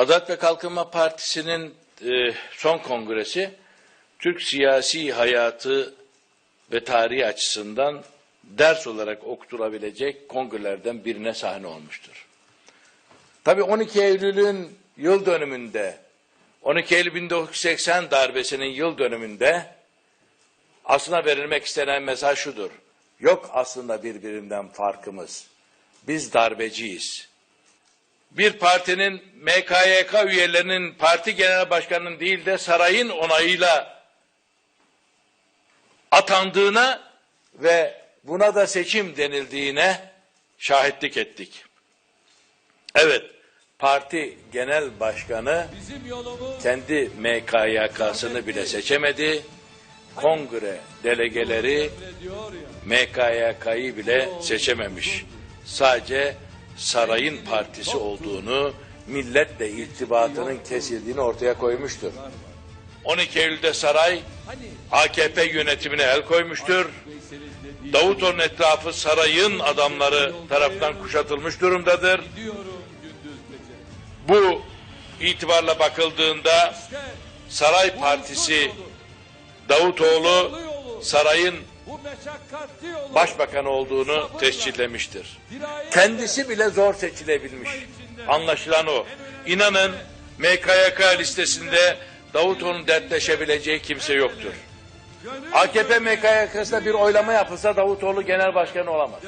Adalet ve Kalkınma Partisi'nin e, son kongresi Türk siyasi hayatı ve tarihi açısından ders olarak okutulabilecek kongrelerden birine sahne olmuştur. Tabii 12 Eylül'ün yıl dönümünde, 12 Eylül 1980 darbesinin yıl dönümünde aslında verilmek istenen mesaj şudur. Yok aslında birbirinden farkımız. Biz darbeciyiz. Bir partinin MKYK üyelerinin parti genel başkanının değil de sarayın onayıyla atandığına ve buna da seçim denildiğine şahitlik ettik. Evet, parti genel başkanı kendi MKYK'sını bile seçemedi. Kongre delegeleri. MKYK'yı bile seçememiş. Sadece sarayın partisi olduğunu, milletle irtibatının kesildiğini ortaya koymuştur. 12 Eylül'de saray AKP yönetimine el koymuştur. Davutoğlu'nun etrafı sarayın adamları tarafından kuşatılmış durumdadır. Bu itibarla bakıldığında Saray Partisi Davutoğlu sarayın. Başbakan olduğunu tescillemiştir. Kendisi bile zor seçilebilmiş. Anlaşılan o. İnanın MKYK listesinde Davutoğlu'nun dertleşebileceği kimse yoktur. AKP MKYK'sında bir oylama yapılsa Davutoğlu genel başkan olamaz.